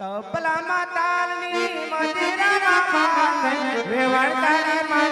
તબલા માં તાલની મદિરા માં વેવાણ તારી માં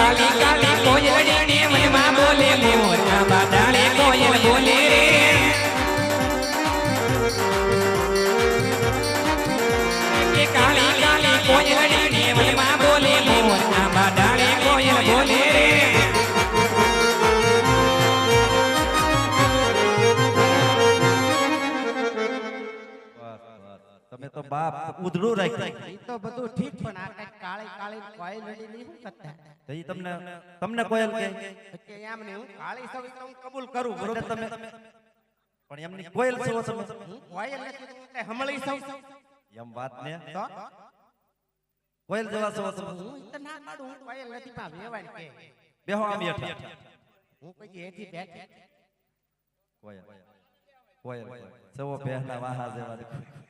કાલી કાલી કોયલડી ને મનમાં બોલે મોટા બાદાળે કોયલ બોલે રે. બાપ ઉધડું રાખ્યું ઈ તો બધું ઠીક પણ આ કઈક કાળી કાળી કોઈ લડી નહીં શું કરતા તો ઈ તમને તમને કોયલ કે કે એમ ને હું કાળી સૌ તો હું કબૂલ કરું એટલે બરોબર તમે પણ એમની કોયલ છો તમે હું કોઈ નથી તો હું કઈ હમળી સૌ એમ વાત ને તો કોયલ જેવા છો તમે હું ઈ તો ના પાડું હું કોઈ નથી પા વેવાણ કે બેહો આમ હેઠા હું કોઈ હેઠી બેઠી કોયલ કોયલ સવો પહેલા વાહા જેવા દેખાય.